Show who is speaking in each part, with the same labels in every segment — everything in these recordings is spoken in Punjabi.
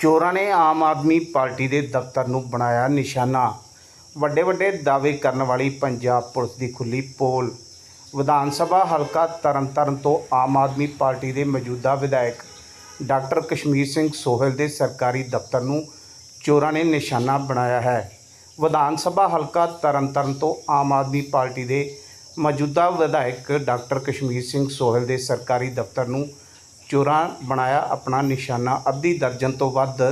Speaker 1: ਚੋਰਾਂ ਨੇ ਆਮ ਆਦਮੀ ਪਾਰਟੀ ਦੇ ਦਫ਼ਤਰ ਨੂੰ ਬਣਾਇਆ ਨਿਸ਼ਾਨਾ। ਵੱਡੇ ਵੱਡੇ ਦਾਅਵੇ ਕਰਨ ਵਾਲੀ ਪੰਜਾਬ ਪੁਲਿਸ ਦੀ ਖੁੱਲੀ ਪੋਲ। ਵਿਧਾਨ ਸਭਾ ਹਲਕਾ ਤਰਨਤਾਰਨ ਤੋਂ ਆਮ ਆਦਮੀ ਪਾਰਟੀ ਦੇ ਮੌਜੂਦਾ ਵਿਧਾਇਕ ਡਾਕਟਰ ਕਸ਼ਮੀਰ ਸਿੰਘ ਸੋਹਲ ਦੇ ਸਰਕਾਰੀ ਦਫ਼ਤਰ ਨੂੰ ਚੋਰਾਂ ਨੇ ਨਿਸ਼ਾਨਾ ਬਣਾਇਆ ਹੈ। ਵਿਧਾਨ ਸਭਾ ਹਲਕਾ ਤਰਨਤਾਰਨ ਤੋਂ ਆਮ ਆਦਮੀ ਪਾਰਟੀ ਦੇ ਮੌਜੂਦਾ ਵਿਧਾਇਕ ਡਾਕਟਰ ਕਸ਼ਮੀਰ ਸਿੰਘ ਸੋਹਲ ਦੇ ਸਰਕਾਰੀ ਦਫ਼ਤਰ ਨੂੰ ਚੋਰਾਂ ਬਣਾਇਆ ਆਪਣਾ ਨਿਸ਼ਾਨਾ। ਅੱਧੀ ਦਰਜਨ ਤੋਂ ਵੱਧ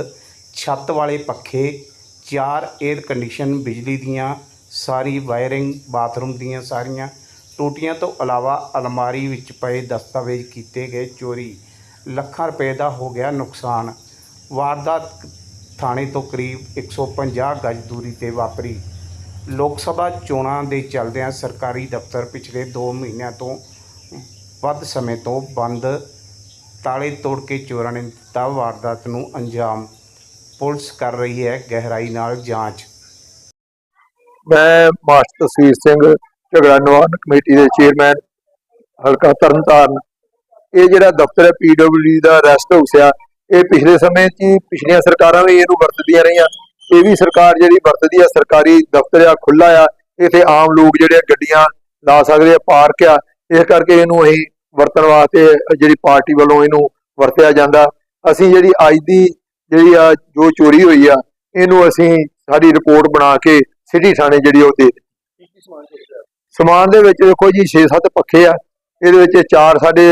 Speaker 1: ਛੱਤ ਵਾਲੇ ਪੱਖੇ, ਚਾਰ 에ਅਰ ਕੰਡੀਸ਼ਨ ਬਿਜਲੀ ਦੀਆਂ, ਸਾਰੀ ਵਾਇਰਿੰਗ ਬਾਥਰੂਮ ਦੀਆਂ ਸਾਰੀਆਂ। ਟੂਟੀਆਂ ਤੋਂ ਇਲਾਵਾ ਅਲਮਾਰੀ ਵਿੱਚ ਪਏ ਦਸਤਾਵੇਜ਼ ਕੀਤੇ ਗਏ ਚੋਰੀ। ਲੱਖਾਂ ਰੁਪਏ ਦਾ ਹੋ ਗਿਆ ਨੁਕਸਾਨ। ਵਾਰਦਾਤ ਥਾਣੇ ਤੋਂ ਕਰੀਬ 150 ਗਜ ਦੂਰੀ ਤੇ ਵਾਪਰੀ। ਲੋਕ ਸਭਾ ਚੋਣਾਂ ਦੇ ਚੱਲਦਿਆਂ ਸਰਕਾਰੀ ਦਫ਼ਤਰ ਪਿਛਲੇ 2 ਮਹੀਨਿਆਂ ਤੋਂ ਵੱਧ ਸਮੇਂ ਤੋਂ ਬੰਦ ਤਾਲੇ ਤੋੜ ਕੇ ਚੋਰਾਂ ਨੇ ਦਿੱਤਾ ਵਾਰਦਾਤ ਨੂੰ ਅੰਜਾਮ। ਪੁਲਿਸ ਕਰ ਰਹੀ ਹੈ ਗਹਿਰਾਈ ਨਾਲ ਜਾਂਚ।
Speaker 2: ਮੈਂ ਮਾਸਟਰ ਤਸਵੀਰ ਸਿੰਘ, ਝਗੜਾ ਨਿਵਾਰਨ ਕਮੇਟੀ ਦੇ ਚੇਅਰਮੈਨ, ਹਲਕਾ ਤਰਨਤਾਰਨ। ਇਹ ਜਿਹੜਾ ਦਫ਼ਤਰ ਹੈ ਪੀਡਬਲਯੂ ਦਾ ਰੈਸਟ ਹਾਊਸ ਆ। ਇਹ ਪਿਛਲੇ ਸਮੇਂ 'ਚ ਹੀ ਪਿਛਲੀਆਂ ਸਰਕਾਰਾਂ ਵੀ ਇਹਨੂੰ ਵਰਤਦੀਆਂ ਰਹੀਆਂ। ਇਹ ਵੀ ਸਰਕਾਰ ਜਿਹੜੀ ਵਰਤਦੀ ਆ, ਸਰਕਾਰੀ ਦਫ਼ਤਰ ਆ ਖੁੱਲਾ ਆ। ਇੱਥੇ ਆਮ ਲੋਕ ਜਿਹੜੇ ਗੱਡੀਆਂ ਲਾ ਸਕਦੇ ਆ, ਪਾਰਕ ਆ। ਇਸ ਕਰਕੇ ਇਹਨੂੰ ਅਸੀਂ ਵਰਤਣ ਵਾਸਤੇ ਜਿਹੜੀ ਪਾਰਟੀ ਵੱਲੋਂ ਇਹਨੂੰ ਵਰਤਿਆ ਜਾਂਦਾ। ਅਸੀਂ ਜਿਹੜੀ ਅੱਜ ਦੀ ਜਿਹੜੀ ਆ ਜੋ ਚੋਰੀ ਹੋਈ ਆ, ਇਹਨੂੰ ਅਸੀਂ ਸਾਡੀ ਰਿਪੋਰਟ ਬਣਾ ਕੇ ਸਿਟੀ ਥਾਣੇ ਜਿਹੜੀ ਉਹ ਦੇ ਸਮਾਨ ਦੇ ਵਿੱਚ ਦੇਖੋ ਜੀ 6-7 ਪੱਖੇ ਆ। ਇਹਦੇ ਵਿੱਚ ਚਾਰ ਸਾਡੇ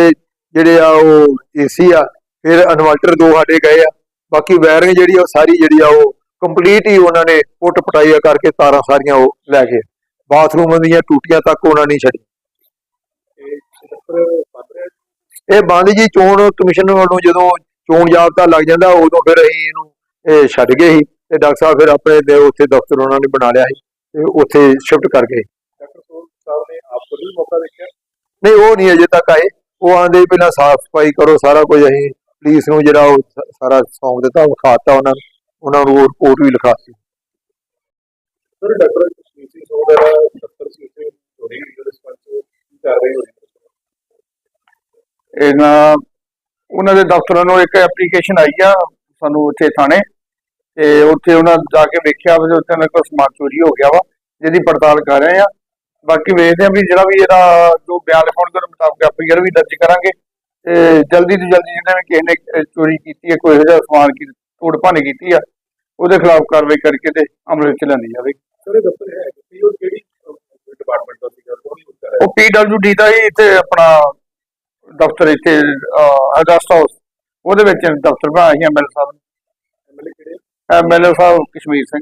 Speaker 2: ਜਿਹੜੇ ਆ ਉਹ ਏਸੀ ਆ, ਫਿਰ ਇਨਵਰਟਰ ਦੋ ਸਾਡੇ ਗਏ ਆ। ਬਾਕੀ ਵਾਇਰਿੰਗ ਜਿਹੜੀ ਆ ਉਹ ਸਾਰੀ ਜਿਹੜੀ ਆ ਉਹ ਕੰਪਲੀਟ ਹੀ ਉਹਨਾਂ ਨੇ ਪੁੱਟ ਪਟਾਈਆ ਕਰਕੇ ਤਾਰਾਂ ਸਾਰੀਆਂ ਉਹ ਲੈ ਗਏ। ਬਾਥਰੂਮ ਦੀਆਂ ਟੂਟੀਆਂ ਤੱਕ ਉਹਨਾਂ ਨੇ ਛੱਡੀ ਇਹ ਬੰਦ ਜੀ ਚੋਣ ਕਮਿਸ਼ਨ ਵੱਲੋਂ ਜਦੋਂ ਚੋਣ ਜਾਬਤਾ ਲੱਗ ਜਾਂਦਾ ਉਦੋਂ ਫਿਰ ਅਸੀਂ ਇਹਨੂੰ ਇਹ ਛੱਡ ਗਏ ਸੀ ਤੇ ਡਾਕਟਰ ਸਾਹਿਬ ਫਿਰ ਆਪਣੇ ਦੇ ਉੱਥੇ ਦਫ਼ਤਰ ਉਹਨਾਂ ਨੇ ਬਣਾ ਲਿਆ ਸੀ ਤੇ ਉੱਥੇ ਸ਼ਿਫਟ ਕਰ ਗਏ।
Speaker 3: ਡਾਕਟਰ ਸੋਲ ਸਾਹਿਬ ਨੇ ਆਪ ਕੋਲ ਵੀ ਮੌਕਾ ਦੇਖਿਆ?
Speaker 2: ਨਹੀਂ ਉਹ ਨਹੀਂ ਅਜੇ ਤੱਕ ਆਏ। ਉਹ ਆਂਦੇ ਪਹਿਲਾਂ ਸਾਫ਼ ਸਫ਼ਾਈ ਕਰੋ ਸਾਰਾ ਕੁਝ ਅਸੀਂ ਪੁਲਿਸ ਨੂੰ ਜਿਹੜਾ ਉਹ ਸਾਰਾ ਸੌਂਪ ਦਿੱਤਾ ਵਿਖਾਤਾ ਉਹਨਾਂ ਨੂੰ ਉਹਨਾਂ ਨੂੰ ਰਿਪੋਰਟ ਵੀ ਲਿਖਾਤੀ
Speaker 3: ਸਰ ਡਾਕਟਰ ਸਿੰਘ ਸੋਲ ਦਾ ਦਫ਼ਤਰ ਸੀ ਉੱਥੇ ਚੋਰੀ ਹੋਈ ਉਹਦੇ ਸੰਬੰਧ ਚ ਕੀ ਕਾਰਵਾਈ ਹੋਈ
Speaker 4: ਇਹਨਾਂ ਉਹਨਾਂ ਦੇ ਦਫ਼ਤਰਾਂ ਨੂੰ ਇੱਕ ਐਪਲੀਕੇਸ਼ਨ ਆਈ ਆ ਸਾਨੂੰ ਉੱਥੇ ਥਾਣੇ ਤੇ ਉੱਥੇ ਉਹਨਾਂ ਜਾ ਕੇ ਵੇਖਿਆ ਵੀ ਉੱਥੇ ਉਹਨਾਂ ਕੋਲ ਸਮਾਨ ਚੋਰੀ ਹੋ ਗਿਆ ਵਾ ਜਿਹਦੀ ਪੜਤਾਲ ਕਰ ਰਹੇ ਆ। ਬਾਕੀ ਵੇਖਦੇ ਆ ਵੀ ਜਿਹੜਾ ਵੀ ਇਹਦਾ ਜੋ ਬਿਆਨ ਲਿਖਾਉਣ ਦੇ ਮੁਤਾਬਕ ਐਫਆਈਆਰ ਵੀ ਦਰਜ ਕਰਾਂਗੇ ਤੇ ਜਲਦੀ ਤੋਂ ਜਲਦੀ ਜਿਹਨੇ ਵੀ ਕਿਸੇ ਨੇ ਚੋਰੀ ਕੀਤੀ ਹੈ ਕੋਈ ਇਹੋ ਜਿਹਾ ਸਮਾਨ ਕੀ ਤੋੜ ਭੰਨ ਕੀਤੀ ਆ ਉਹਦੇ ਖਿਲਾਫ ਕਾਰਵਾਈ ਕਰਕੇ ਤੇ ਅਮਲ ਵਿੱਚ ਲਿਆਂਦੀ ਜਾਵੇ।
Speaker 3: ਸਰ ਦਫ਼ਤਰ ਹੈ ਕਿਹੜੀ ਡਿਪਾਰਟਮੈਂਟ ਦਾ ਸੀਗਾ
Speaker 4: ਉਹ ਪੀਡਬਲਯੂਡੀ ਦਾ ਹੀ ਇੱਥੇ ਆਪਣਾ ਦਫ਼ਤਰ ਇੱਥੇ ਅਗਸਟ ਹਾਊਸ। ਉਹਦੇ ਵਿੱਚ ਦਫ਼ਤਰ ਬਣਾਇਆ ਸੀ ਸਾਹਿਬ
Speaker 3: ਐਮਐਲਏ ਕਿਹੜੇ?
Speaker 4: ਐਮਐਲਏ ਸਾਹਿਬ ਕਸ਼ਮੀਰ ਸਿੰਘ।